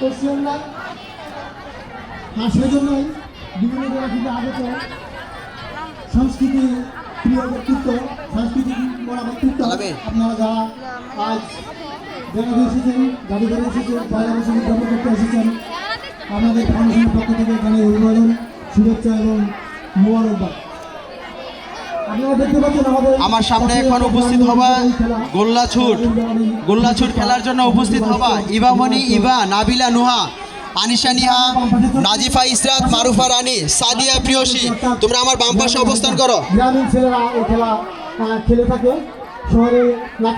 হয়েছে বিভিন্ন সংস্কৃতি ব্যক্তিত্ব আপনারা উদযাপন করতে এসেছেন, আমাদের পক্ষ থেকে জানাই অভিবাদন শুভেচ্ছা এবং মোবারকবাদ আপনারা দেখতে পাচ্ছেন আমাদের আমার সামনে এখন উপস্থিত হবা গোল্লা ছুট গোল্লা ছুট খেলার জন্য উপস্থিত হবা। ইবামণি ইবা নাবিলা, নুহা, আনিশা, নিহা, নাজিফা, ইসরাত, মারুফা, রানী, সাদিয়া, প্রিয়সী, তোমরা আমার বাম পাশে অবস্থান করো। গ্রামীণ ছেলেরা খেলা খেলে থাকে। শহরে না